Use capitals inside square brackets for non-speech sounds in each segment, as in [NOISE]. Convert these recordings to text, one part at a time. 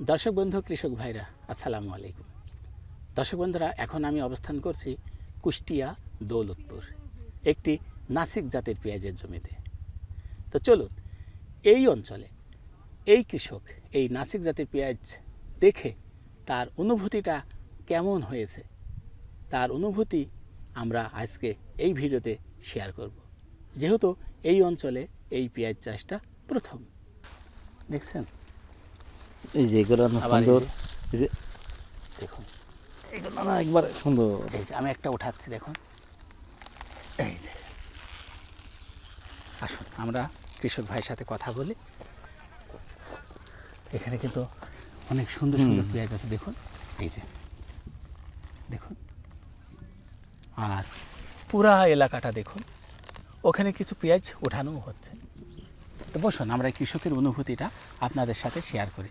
দর্শক বন্ধু, কৃষক ভাইরা, আসসালামু আলাইকুম। দর্শক বন্ধুরা, এখন আমি অবস্থান করছি কুষ্টিয়া দৌলতপুর, একটি নাসিক জাতের পেঁয়াজের জমিতে। তো চলুন, এই অঞ্চলে এই কৃষক, এই নাসিক জাতের পেঁয়াজ দেখে তার অনুভূতিটা কেমন হয়েছে? তার অনুভূতি আমরা আজকে এই ভিডিওতে শেয়ার করব। যেহেতু এই অঞ্চলে এই পেঁয়াজ চাষটা প্রথম। দেখছেন? এই যে এগুলো সুন্দর। এই যে দেখুন। এগুলো না একবার সুন্দর। এই যে আমি একটা উঠাচ্ছি দেখুন। এই যে। আসুন আমরা কৃষক ভাইয়ের সাথে কথা বলি। এখানে কিন্তু অনেক সুন্দর সুন্দর পেঁয়াজ আছে দেখুন। এই যে। দেখুন। আর পুরা এলাকাটা দেখুন। ওখানে কিছু পেঁয়াজ ওঠানো হচ্ছে। তো বসুন আমরা কৃষকের অনুভূতিটা আপনাদের সাথে শেয়ার করি।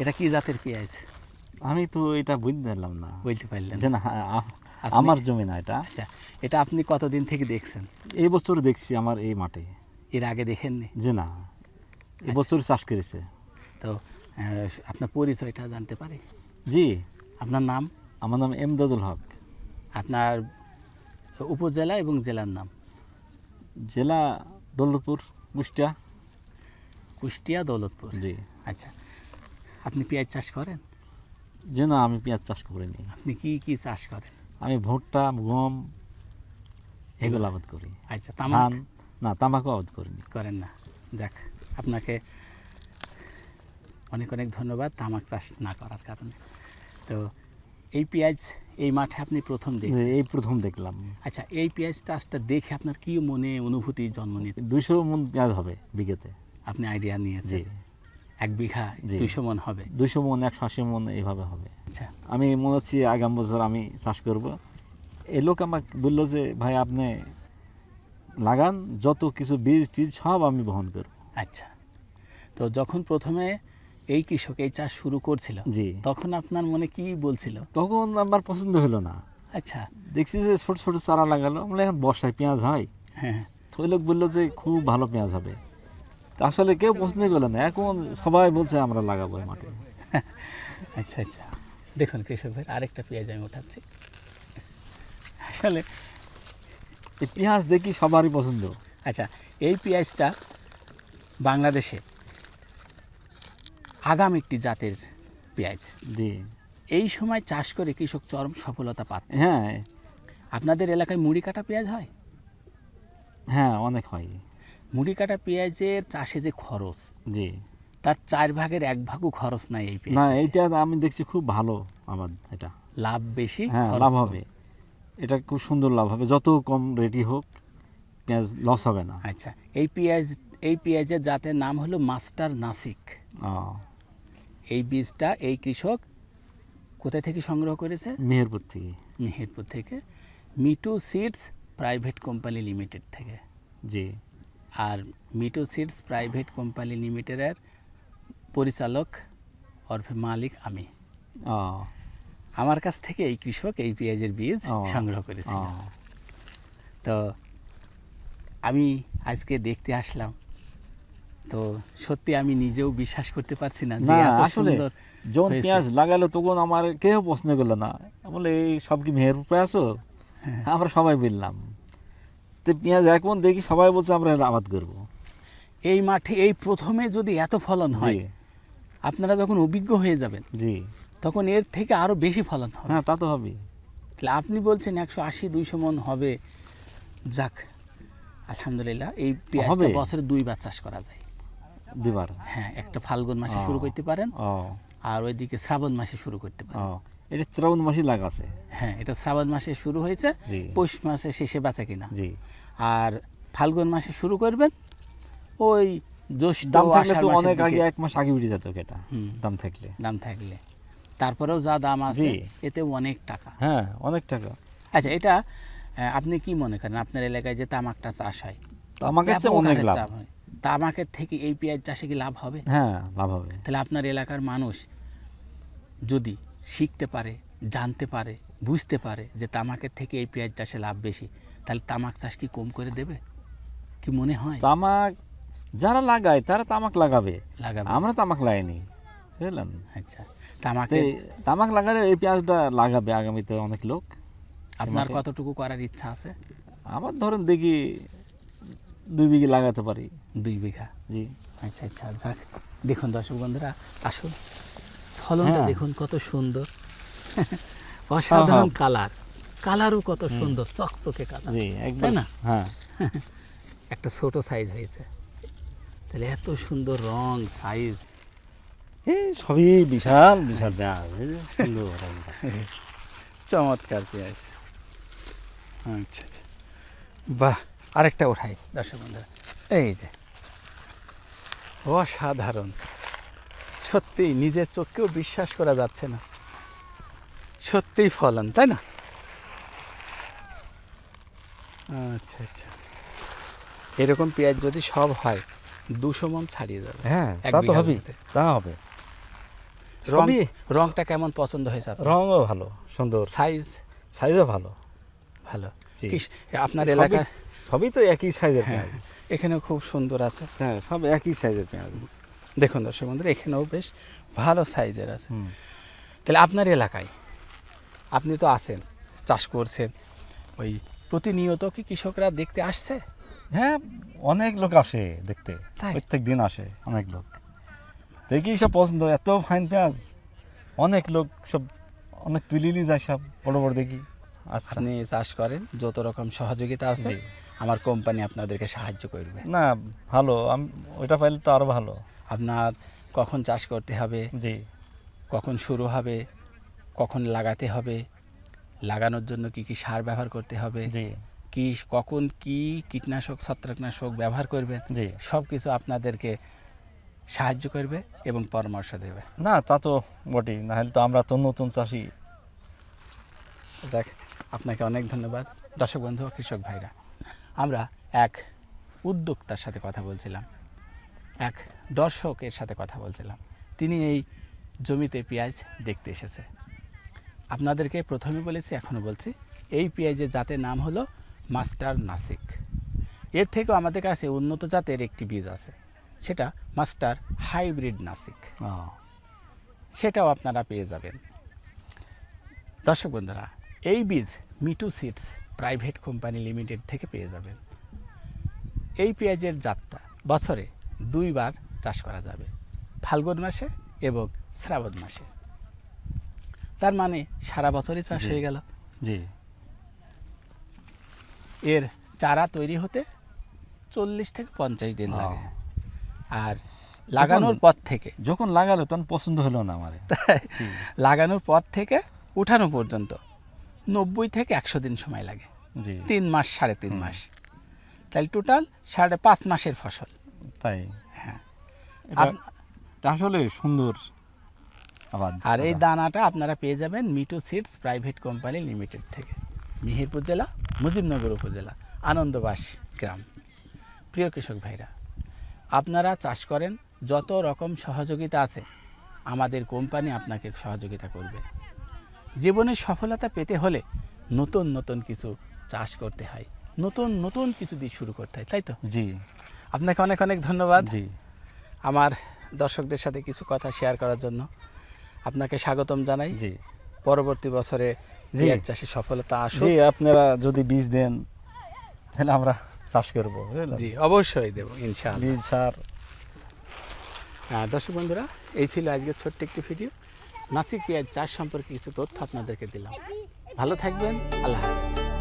এটা কি জাতের পেঁয়াজ? আমি তো এটা বুঝতে পারলাম না। বলতে পারলেন। যে না আমার জমি না এটা। আচ্ছা এটা আপনি কতদিন থেকে দেখছেন? এই বছর দেখছি আমার এই মাঠে। এর আগে দেখেননি? যে না এই বছর চাষ করেছে। তো আপনার পরিচয়টা জানতে পারি? জি। আপনার নাম? আমার নাম এমদাদুল হক। আপনার উপজেলা এবং জেলার নাম? জেলা দৌলতপুর কুষ্টিয়া। কুষ্টিয়া দৌলতপুর। জি। আচ্ছা আপনি পেঁয়াজ চাষ করেন? যে না আমি পেঁয়াজ চাষ করিনি। আপনি কি কি চাষ করেন? আমি ভুট্টা গম এগুলো আবাদ করি। আচ্ছা তামাক? না তামাকও আবাদ করিনি। করেন না। যাক আপনাকে অনেক অনেক ধন্যবাদ তামাক চাষ না করার কারণে। তো এই পেঁয়াজ এই মাঠে আপনি প্রথম যে দেখছেন? এই প্রথম দেখলাম। আচ্ছা এই পেঁয়াজ চাষটা দেখে আপনার কি মনে অনুভূতি জন্ম নিতে? দুশো মন পেঁয়াজ হবে বিঘেতে। আপনি আইডিয়া নিয়েছেন। এক বিঘা। দুইশো মন হবে। দুইশো মন একশো আশি মন এইভাবে হবে। আচ্ছা। আমি মনে হচ্ছে আগাম বছর আমি চাষ করব। এই লোক আমাকে বলল যে ভাই আপনি লাগান যত কিছু বীজ টিজ সব আমি বহন করব। আচ্ছা। তো যখন প্রথমে এই কৃষক এই চাষ শুরু করছিল জি। তখন আপনার মনে কি বলছিল? তখন আমার পছন্দ হলো না। আচ্ছা। দেখছি যে ছোট ছোট চারা লাগালো। আমরা এখন বর্ষায় পেঁয়াজ হয়। হ্যাঁ। তো লোক বলল যে খুব ভালো পেঁয়াজ হবে। আসলে কেউ পছন্দ করল না এখন সবাই বলছে আমরা লাগাবো এই মাঠে [LAUGHS] আচ্ছা আচ্ছা। দেখুন কৃষক ভাই আরেকটা পেঁয়াজ আমি উঠাচ্ছি। আসলে এই পেঁয়াজ দেখি সবারই পছন্দ। আচ্ছা এই পেঁয়াজটা বাংলাদেশে আগাম একটি জাতের পেঁয়াজ। জি। এই সময় চাষ করে কৃষক চরম সফলতা পাচ্ছে। হ্যাঁ। আপনাদের এলাকায় মুড়ি কাটা পেঁয়াজ হয়? হ্যাঁ অনেক হয়। মুড়ি কাটা পেঁয়াজের চাষে যে খরচ জি। তার চার ভাগের এক ভাগও খরচ নাই এই না। এইটা আমি দেখছি খুব ভালো আমার এটা। লাভ বেশি হ্যাঁ লাভ হবে। এটা খুব সুন্দর লাভ হবে। যত কম রেডি হোক পেঁয়াজ লস হবে না। আচ্ছা এই পেঁয়াজ এই পেঁয়াজের জাতের নাম হলো মাস্টার নাসিক। এই বীজটা এই কৃষক কোথা থেকে সংগ্রহ করেছে? মেহেরপুর থেকে। মেহেরপুর থেকে। Mitu seeds private company limited থেকে। জি। আর মিটু সিডস প্রাইভেট কোম্পানি লিমিটেডের পরিচালক অর্ফে মালিক আমি। আমার কাছ থেকে এই কৃষক এই পেঁয়াজের বীজ সংগ্রহ করেছিল। তো আমি আজকে দেখতে আসলাম। তো সত্যি আমি নিজেও বিশ্বাস করতে পারছি না যে এত আসলে সুন্দর যখন পেঁয়াজ লাগালো তখন আমার কেউ প্রশ্ন করল না। বলে এই সব কি মেহেরপুর আসো হ্যাঁ। আমরা সবাই বললাম তো পেঁয়াজ এখন দেখি সবাই বলছে আমরা আবাদ করব। এই মাঠে এই প্রথমে যদি এত ফলন হয় আপনারা যখন অভিজ্ঞ হয়ে যাবেন জি। তখন এর থেকে আরও বেশি ফলন হবে। হ্যাঁ তা তো হবে। তাহলে আপনি বলছেন একশো আশি দুইশো মন হবে। যাক আলহামদুলিল্লাহ এই পেঁয়াজটা হবে। বছরে দুইবার চাষ করা যায়। দুবার হ্যাঁ একটা ফাল্গুন মাসে শুরু করতে পারেন আর ওইদিকে শ্রাবণ মাসে শুরু করতে পারেন। এটা শ্রাবণ মাসে লাগাছে হ্যাঁ এটা শ্রাবণ মাসে শুরু হয়েছে পৌষ মাসে শেষে বেচা কিনা। জি। আর ফাল্গুন মাসে শুরু করবেন ওই দাম থাকলে তো অনেক আগে এক মাস আগে উঠে যেত এটা দাম থাকলে। দাম থাকলে। তারপরেও যা দাম আছে এতে অনেক টাকা। হ্যাঁ অনেক টাকা। আচ্ছা এটা আপনি কি মনে করেন? আপনার এলাকায় যে তামাকটা চাষ হয় হচ্ছে ব্যাপক অনেক লাভ। হয়। তামাকের থেকে এই পেঁয়াজ চাষে কি লাভ হবে? হ্যাঁ লাভ হবে। তাহলে আপনার এলাকার মানুষ যদি শিখতে পারে জানতে পারে বুঝতে পারে যে তামাকের থেকে এই পেঁয়াজ চাষে লাভ বেশি। তাহলে তামাক চাষ কি কম করে দেবে? কি মনে হয়? তামাক যারা লাগায় তারা তামাক লাগাবে। লাগাবে। আমরা তামাক লাগাইনি বুঝলেন? আচ্ছা তামাকে তামাক লাগালে এই পেঁয়াজটা লাগাবে আগামীতে অনেক লোক। আপনার কতটুকু করার ইচ্ছা আছে? আমার ধরেন দেখি দুই বিঘে লাগাতে পারি। দুই বিঘা? জি। আচ্ছা আচ্ছা যাক। দেখুন দর্শক বন্ধুরা আসুন। ফলনটা হ্যাঁ। দেখুন কত সুন্দর। [LAUGHS] অসাধারণ কালার। কালারও কত সুন্দর চকচকে কালার। জি একদম। তাই না? হ্যাঁ। [LAUGHS] একটা ছোট সাইজ হয়েছে। তাহলে এত সুন্দর রং সাইজ সবই বিশাল বিশাল সুন্দর চমৎকার পেঁয়াজ। আচ্ছা আচ্ছা। বাহ! আরেকটা ওঠাই দর্শক বন্ধুরা। এই যে অসাধারণ। সত্যি নিজের চোখকেও বিশ্বাস করা যাচ্ছে না। সত্যিই ফলন তাই না? আচ্ছা আচ্ছা। এরকম পেঁয়াজ যদি সব হয় দুশো মন ছাড়িয়ে যাবে। হ্যাঁ তা তো হবে তা হবে। রং রংটা কেমন পছন্দ হয়েছে আপনার? রঙও ভালো সুন্দর। সাইজ? সাইজও ভালো। ভালো। আপনার এলাকা সবই তো একই সাইজের হ্যাঁ পেঁয়াজ। এখানেও খুব সুন্দর আছে। হ্যাঁ সব একই সাইজের পেঁয়াজ। দেখুন দর্শক বন্ধুরা এখানেও বেশ ভালো সাইজের আছে। তাহলে আপনার এলাকায় আপনি তো আছেন চাষ করছেন ওই প্রতিনিয়ত কি কৃষকরা দেখতে আসছে? হ্যাঁ অনেক লোক আসে দেখতে? প্রত্যেক দিন আসে অনেক লোক। দেখি সব পছন্দ এত ফাইন পেঁয়াজ। অনেক লোক সব অনেক তুলিলি যায় সব বড় বড় দেখি। আপনি চাষ করেন যত রকম সহযোগিতা আছে আমার কোম্পানি আপনাদেরকে সাহায্য করবে। না ভালো আমি ওইটা পাইলে তো আরও ভালো। আপনার কখন চাষ করতে হবে জি। কখন শুরু হবে কখন লাগাতে হবে লাগানোর জন্য কি কি সার ব্যবহার করতে হবে জি। কি কখন কি কীটনাশক ছত্রাকনাশক ব্যবহার করবেন জি। সব কিছু আপনাদেরকে সাহায্য করবে এবং পরামর্শ দেবে। না তা তো বটেই না হলে তো আমরা তো নতুন চাষি। যাক আপনাকে অনেক ধন্যবাদ। দর্শক বন্ধু কৃষক ভাইরা আমরা এক উদ্যোক্তার সাথে কথা বলছিলাম। এক দর্শকের সাথে কথা বলছিলাম। তিনি এই জমিতে পেঁয়াজ দেখতে এসেছে। আপনাদেরকে প্রথমে বলেছি এখনও বলছি এই পেঁয়াজের জাতের নাম হলো মাস্টার নাসিক। এর থেকেও আমাদের কাছে উন্নত জাতের একটি বীজ আছে সেটা মাস্টার হাইব্রিড নাসিক। সেটাও আপনারা পেয়ে যাবেন। দর্শক বন্ধুরা এই বীজ Mitu seeds private company limited থেকে পেয়ে যাবেন। এই পেঁয়াজের জাতটা বছরে দুইবার চাষ করা যাবে ফাল্গুন মাসে এবং শ্রাবণ মাসে। তার মানে সারা বছরই চাষ হয়ে গেল। জি। এর চারা তৈরি হতে চল্লিশ থেকে পঞ্চাশ দিন লাগে। আর লাগানোর পর থেকে যখন লাগালো তখন পছন্দ হলো না আমার। লাগানোর পর থেকে উঠানো পর্যন্ত নব্বই থেকে একশো দিন সময় লাগে। তিন মাস সাড়ে তিন মাস। তাহলে টোটাল সাড়ে পাঁচ মাসের ফসল। তাই। হ্যাঁ। এটা আসলে সুন্দর আর এই দানাটা আপনারা পেয়ে যাবেন Mitu seeds private company limited থেকে। মিহিরপুর জেলা মুজিবনগর উপজেলা আনন্দবাস গ্রাম। প্রিয় কৃষক ভাইরা আপনারা চাষ করেন যত রকম সহযোগিতা আছে আমাদের কোম্পানি আপনাকে সহযোগিতা করবে। জীবনের সফলতা পেতে হলে নতুন নতুন কিছু চাষ করতে হয় নতুন নতুন কিছু দিয়ে শুরু করতে হয় তাই তো? জি। আপনাকে অনেক অনেক ধন্যবাদ জি। আমার দর্শকদের সাথে কিছু কথা শেয়ার করার জন্য। আপনাকে স্বাগতম জানাই। জি। পরবর্তী বছরে জি। পেঁয়াজ চাষে সফলতা আসুক। জি আপনারা যদি বীজ দেন তাহলে আমরা চাষ করব জি অবশ্যই দেবো ইনশাআল্লাহ। বীজ সার। হ্যাঁ, দর্শক বন্ধুরা এই ছিল আজকের ছোট্ট একটি ভিডিও। নাসিক পেঁয়াজ চাষ সম্পর্কে কিছু তথ্য আপনাদেরকে দিলাম। ভালো থাকবেন আল্লাহ হাফেজ।